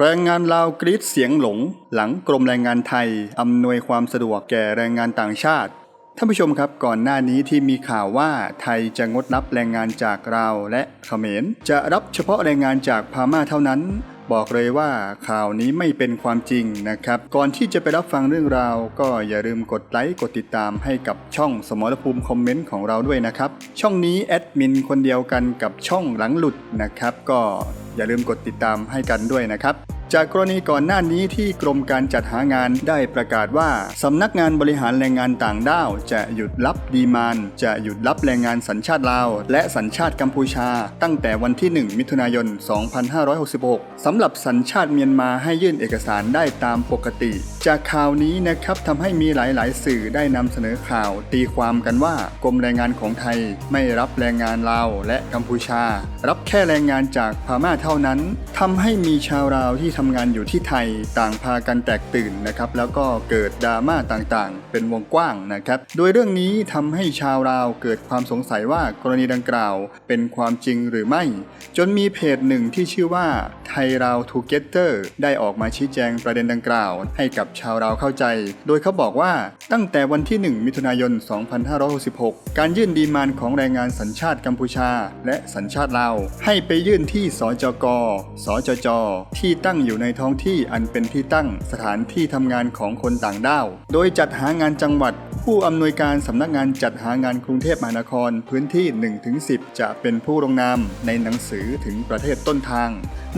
แรงงานลาวกรีดเสียงหลง หลังกรมแรงงานไทย อำนวยความสะดวกแก่แรงงานต่างชาติ ท่านผู้ชมครับก่อนหน้านี้ที่มีข่าวว่าไทยจะงดรับแรงงานจากลาวและเขมร จะรับเฉพาะแรงงานจากพม่าเท่านั้น บอกเลยว่าข่าวนี้ไม่เป็นความจริงนะครับ ก่อนที่จะไปรับฟังเรื่องราว ก็อย่าลืมกดไลค์กดติดตามให้กับช่องสมรภูมิคอมเมนต์ของเราด้วยนะครับ ช่องนี้แอดมินคนเดียวกันกับช่องหลังหลุดนะครับก็ อย่าลืมกดติดตามให้กันด้วยนะครับ จากกรณีก่อนหน้านี้ที่กรมการจัดหางานได้ประกาศว่า สำนักงานบริหารแรงงานต่างด้าว จะหยุดรับดีมาน จะหยุดรับแรงงานสัญชาติลาว และสัญชาติกัมพูชา ตั้งแต่วันที่ 1 มิถุนายน 2566 สำหรับสัญชาติเมียนมาให้ยื่นเอกสารได้ตามปกติ จากข่าวนี้นะครับทำให้มีหลาย ๆ สื่อได้นำเสนอข่าว ตีความกันว่ากรมแรงงานของไทยไม่รับแรงงานลาวและกัมพูชา รับแค่แรงงานจากพม่าเท่านั้นทำให้มีชาวลาวที่ทำงานอยู่ที่ไทยต่างพากันแตกตื่นนะครับแล้วก็เกิดดราม่าต่าง ๆ เป็นวงกว้างนะครับ โดยเรื่องนี้ทำให้ชาวลาวเกิดความสงสัยว่ากรณีดังกล่าวเป็นความจริงหรือไม่ จนมีเพจหนึ่งที่ชื่อว่าไทยลาวทูเกเตอร์ได้ออกมาชี้แจงประเด็นดังกล่าว ให้กับชาวเราเข้าใจ โดยเขาบอกว่าตั้งแต่วันที่ 1 มิถุนายน 2566 การยื่นดีมานของแรงงานสัญชาติกัมพูชา และสัญชาติลาวให้ไปยื่นที่สจก สจจ ที่ตั้งอยู่ในท้องที่อันเป็นที่ตั้งสถานที่ทำงานของคนต่างด้าว โดยจัดหางานจังหวัด ผู้อำนวยการสำนักงานจัดหางานกรุงเทพมหานครพื้นที่ 1-10 จะเป็นผู้ลงนามในหนังสือถึงประเทศต้นทาง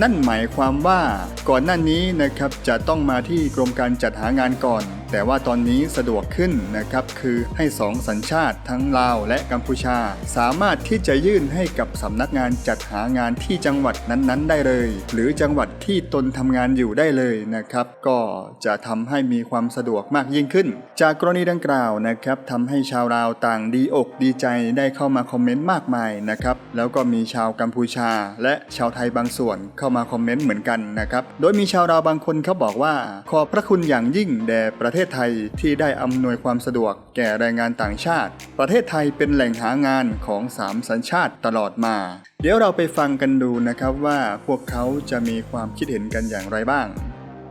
นั่นหมายความว่าก่อนหน้านี้นะครับจะต้องมาที่กรมการจัดหางานก่อน แต่ว่าตอนนี้สะดวกขึ้นนะครับคือให้สองสัญชาติทั้งลาวและกัมพูชา สามารถที่จะยื่นให้กับสำนักงานจัดหางานที่จังหวัดนั้นๆ ได้เลย หรือจังหวัดที่ตนทำงานอยู่ได้เลยนะครับก็จะทำให้มีความสะดวกมากยิ่งขึ้น จากกรณีดังกล่าวนะครับทำให้ชาวลาวต่างดีอกดีใจได้เข้ามาคอมเมนต์มากมายนะครับแล้วก็มีชาวกัมพูชา และชาวไทยบางส่วนเข้ามาคอมเมนต์เหมือนกันนะครับโดยมีชาวลาวบางคนเขาบอกว่า ขอบพระคุณอย่างยิ่งแด่ประเทศไทยที่ได้อำนวยความสะดวกแก่แรงงานต่างชาติ ประเทศไทยเป็นแหล่งหางานของสามสัญชาติตลอดมา เดี๋ยวเราไปฟังกันดูนะครับว่าพวกเขาจะมีความคิดเห็นกันอย่างไรบ้าง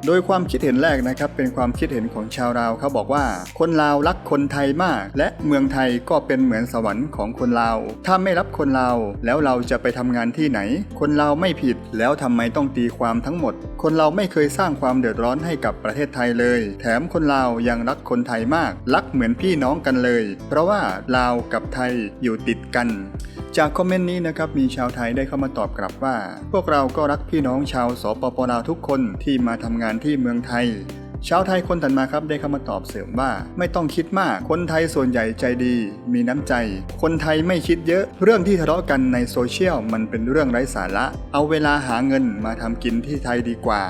โดยความคิดเห็นแรกนะครับเป็นความคิดเห็นของชาวลาวเขาบอกว่า คนลาวรักคนไทยมาก และเมืองไทยก็เป็นเหมือนสวรรค์ของคนลาว ถ้าไม่รับคนลาวแล้วเราจะไปทำงานที่ไหน คนลาวไม่ผิด แล้วทำไมต้องตีความทั้งหมด คนเราไม่เคยสร้างความเดือดร้อนให้กับประเทศไทยเลย แถมคนลาวยังรักคนไทยมาก รักเหมือนพี่น้องกันเลย เพราะว่าลาวกับไทยอยู่ติดกัน จากคอมเมนต์นี้นะครับมีชาวไทยได้เข้ามาตอบกลับว่า พวกเราก็รักพี่น้องชาวสปปลาวทุกคนที่มาทำงานที่เมืองไทยชาวไทยคนถัดมาครับได้เข้ามาตอบเสริมว่า ไม่ต้องคิดมากคนไทยส่วนใหญ่ใจดี มีน้ำใจ คนไทยไม่คิดเยอะ เรื่องที่ทะเลาะกันในโซเชียลมันเป็นเรื่องไร้สาระ เอาเวลาหาเงินมาทำกินที่ไทยดีกว่า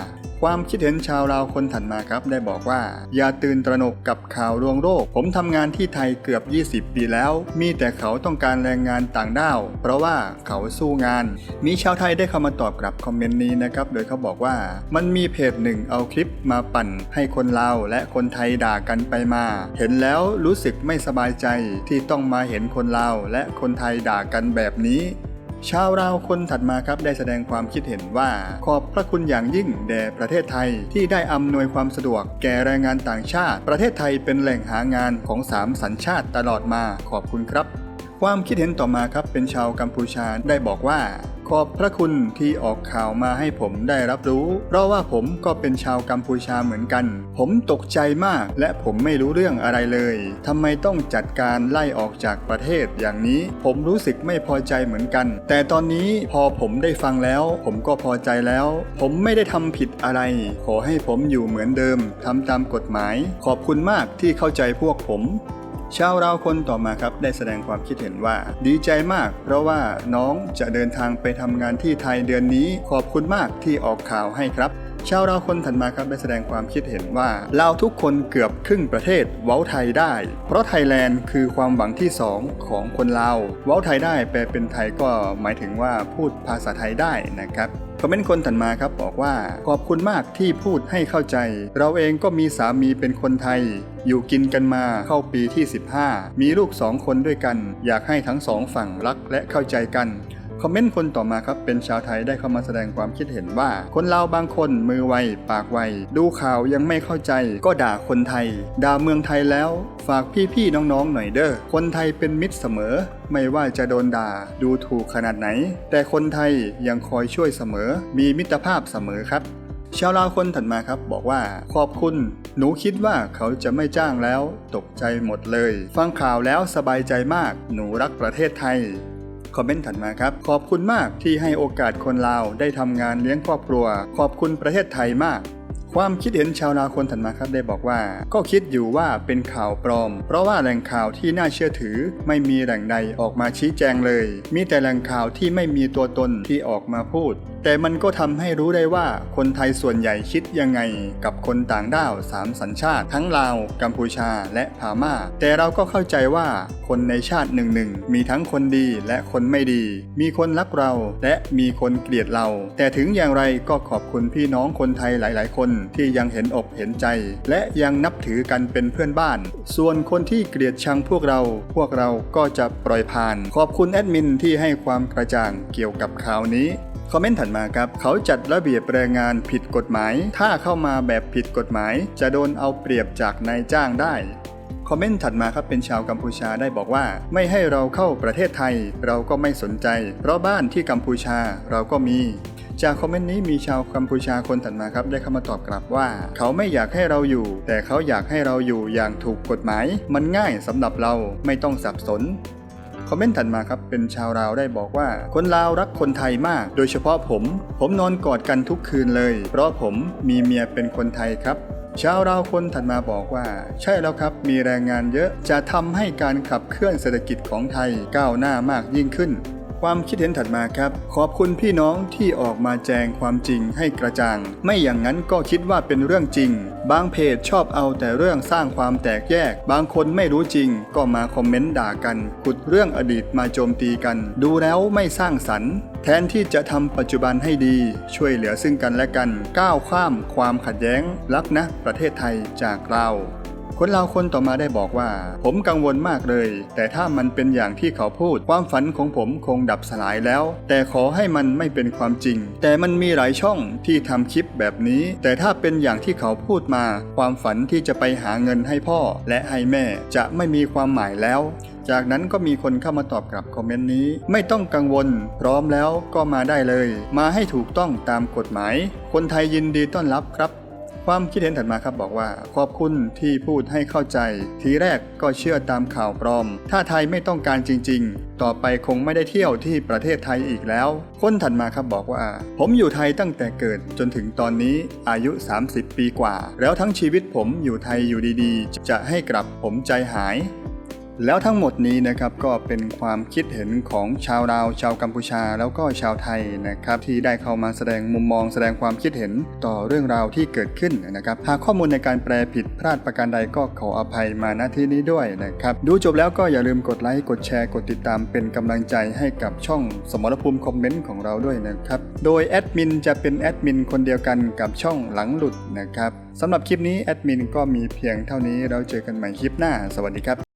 ความคิดเห็นชาวลาวคนถัดมาครับ ได้บอกว่า อย่าตื่นตระหนกกับข่าวลวงโรค ผมทำงานที่ไทยเกือบ 20 ปีแล้ว มีแต่เขาต้องการแรงงานต่างด้าว เพราะว่าเขาสู้งาน มีชาวไทยได้เข้ามาตอบกลับคอมเมนต์นี้นะครับ โดยเขาบอกว่ามันมีเพจหนึ่งเอาคลิปมาปั่น ให้คนลาวและคนไทยด่ากันไปมา เห็นแล้วรู้สึกไม่สบายใจที่ต้องมาเห็นคนลาวและคนไทยด่ากันแบบนี้ ชาวราวคนถัดมาครับได้แสดงความคิดเห็นว่า ขอบพระคุณอย่างยิ่งแด่ประเทศไทยที่ได้อำนวยความสะดวกแก่แรงงานต่างชาติ ประเทศไทยเป็นแหล่งหางานของสามสัญชาติตลอดมาขอบคุณครับ ความคิดเห็นต่อมาครับเป็นชาวกัมพูชาได้บอกว่า ขอบพระคุณที่ออกข่าวมาให้ผมได้รับรู้ เพราะว่าผมก็เป็นชาวกัมพูชาเหมือนกัน ผมตกใจมากและผมไม่รู้เรื่องอะไรเลยทำไมต้องจัดการไล่ออกจากประเทศอย่างนี้ ผมรู้สึกไม่พอใจเหมือนกัน แต่ตอนนี้พอผมได้ฟังแล้ว ผมก็พอใจแล้ว ผมไม่ได้ทำผิดอะไร ขอให้ผมอยู่เหมือนเดิมทำตามกฎหมาย ขอบคุณมากที่เข้าใจพวกผม ชาวเราคนต่อมาครับได้แสดงความคิดเห็นว่า ดีใจมาก เพราะว่าน้องจะเดินทางไปทำงานที่ไทยเดือนนี้ขอบคุณมากที่ออกข่าวให้ครับชาวเราคนถัดมาครับได้แสดงความคิดเห็นว่าลาทุกคนเกือบครึ่งประเทศเว้าไทยได้ เพราะไทยแลนด์คือความหวังที่สองของคนลาวเว้าไทยได้แปลเป็นไทยก็หมายถึงว่าพูดภาษาไทยได้นะครับ คอมเมนต์คนถัดมาครับบอกว่าขอบคุณมากที่พูดให้เข้าใจ เราเองก็มีสามีเป็นคนไทย อยู่กินกันมาเข้าปีที่ 15 มีลูกสองคนด้วยกัน อยากให้ทั้งสองฝั่งรักและเข้าใจกัน คอมเมนต์คนต่อมาครับ เป็นชาวไทยได้เข้ามาแสดงความคิดเห็นว่า คนเราบางคนมือไว ปากไว ดูข่าวยังไม่เข้าใจ ก็ด่าคนไทย ด่าเมืองไทยแล้ว ฝากพี่ๆน้องๆหน่อยเด้อคนไทยเป็นมิตรเสมอ ไม่ว่าจะโดนด่าดูถูกขนาดไหน แต่คนไทยยังคอยช่วยเสมอ มีมิตรภาพเสมอครับชาวลาวคนถัดมาครับบอกว่า ขอบคุณ หนูคิดว่าเขาจะไม่จ้างแล้ว ตกใจหมดเลย ฟังข่าวแล้วสบายใจมาก หนูรักประเทศไทย คอมเมนต์ถัดมาครับ ขอบคุณมากที่ให้โอกาสคนลาวได้ทำงานเลี้ยงครอบครัว ขอบคุณประเทศไทยมากความคิดเห็นชาวนาคนถัดมาครับได้บอกว่า ก็คิดอยู่ว่าเป็นข่าวปลอม เพราะว่าแหล่งข่าวที่น่าเชื่อถือ ไม่มีแหล่งใดออกมาชี้แจงเลย มีแต่แหล่งข่าวที่ไม่มีตัวตนที่ออกมาพูด แต่มันก็ทำให้รู้ได้ว่าคนไทยส่วนใหญ่คิดยังไงกับคนต่างด้าวสามสัญชาติทั้งลาว กัมพูชาและพม่า แต่เราก็เข้าใจว่าคนในชาติหนึ่งหนึ่งมีทั้งคนดีและคนไม่ดี มีคนรักเราและมีคนเกลียดเรา แต่ถึงอย่างไรก็ขอบคุณพี่น้องคนไทยหลาย ๆ คนที่ยังเห็นอกเห็นใจ และยังนับถือกันเป็นเพื่อนบ้าน ส่วนคนที่เกลียดชังพวกเรา พวกเราก็จะปล่อยผ่าน ขอบคุณแอดมินที่ให้ความกระจ่างเกี่ยวกับข่าวนี้ คอมเมนต์ถัดมาครับ เขาจัดระเบียบแรงงานผิดกฎหมาย ถ้าเข้ามาแบบผิดกฎหมาย จะโดนเอาเปรียบจากนายจ้างได้คอมเมนต์ถัดมาครับเป็นชาวกัมพูชาได้บอกว่า ไม่ให้เราเข้าประเทศไทย เราก็ไม่สนใจ เพราะบ้านที่กัมพูชาเราก็มี จากคอมเมนต์นี้มีชาวกัมพูชาคนถัดมาครับได้เข้ามาตอบกลับว่า เขาไม่อยากให้เราอยู่ แต่เขาอยากให้เราอยู่อย่างถูกกฎหมาย มันง่ายสำหรับเราไม่ต้องสับสน อมเมนต์ถัดมาครับ เป็นชาวลาวได้บอกว่า คนลาวรักคนไทยมาก โดยเฉพาะผม ผมนอนกอดกันทุกคืนเลย เพราะผมมีเมียเป็นคนไทยครับชาวลาวคนถัดมาบอกว่า ใช่แล้วครับ มีแรงงานเยอะจะทำให้การขับเคลื่อนเศรษฐกิจของไทยก้าวหน้ามากยิ่งขึ้น ความคิดเห็นถัดมาครับ ขอบคุณพี่น้องที่ออกมาแจงความจริงให้กระจ่าง ไม่อย่างนั้นก็คิดว่าเป็นเรื่องจริง บางเพจชอบเอาแต่เรื่องสร้างความแตกแยก บางคนไม่รู้จริง ก็มาคอมเมนต์ด่ากัน ขุดเรื่องอดีตมาโจมตีกัน ดูแล้วไม่สร้างสรรค์แทนที่จะทำปัจจุบันให้ดี ช่วยเหลือซึ่งกันและกัน ก้าวข้ามความขัดแย้ง รักนะ ประเทศไทยจากเรา คนเราคนต่อมาได้บอกว่า ผมกังวลมากเลย แต่ถ้ามันเป็นอย่างที่เขาพูด ความฝันของผมคงดับสลายแล้ว แต่ขอให้มันไม่เป็นความจริง แต่มันมีหลายช่องที่ทำคลิปแบบนี้ แต่ถ้าเป็นอย่างที่เขาพูดมา ความฝันที่จะไปหาเงินให้พ่อ และให้แม่จะไม่มีความหมายแล้วจากนั้นก็มีคนเข้ามาตอบกลับคอมเมนต์นี้ ไม่ต้องกังวล พร้อมแล้วก็มาได้เลย มาให้ถูกต้องตามกฎหมาย คนไทยยินดีต้อนรับครับ ความคิดเห็นถัดมาครับบอกว่า ขอบคุณที่พูดให้เข้าใจ ทีแรกก็เชื่อตามข่าวปลอม ถ้าไทยไม่ต้องการจริง ๆ ต่อไปคงไม่ได้เที่ยวที่ประเทศไทยอีกแล้ว คนถัดมาครับบอกว่า ผมอยู่ไทยตั้งแต่เกิดจนถึงตอนนี้อายุ 30 ปีกว่า แล้วทั้งชีวิตผมอยู่ไทยอยู่ดีๆ จะให้กลับผมใจหาย แล้วทั้งหมดนี้นะครับก็เป็นความคิดเห็นของชาวลาว ชาวกัมพูชา แล้วก็ชาวไทยนะครับที่ได้เข้ามาแสดงมุมมองแสดงความคิดเห็นต่อเรื่องราวที่เกิดขึ้นนะครับหากข้อมูลในการแปลผิดพลาดประการใดก็ขออภัยมาณที่นี้ด้วยนะครับดูจบแล้วก็อย่าลืมกดไลค์กดแชร์กดติดตามเป็นกำลังใจให้กับช่องสมรภูมิคอมเมนต์ของเราด้วยนะครับโดยแอดมินจะเป็นแอดมินคนเดียวกันกับช่องหลังหลุดนะครับสำหรับคลิปนี้แอดมินก็มีเพียงเท่านี้เราเจอกันใหม่คลิปหน้า สวัสดีครับ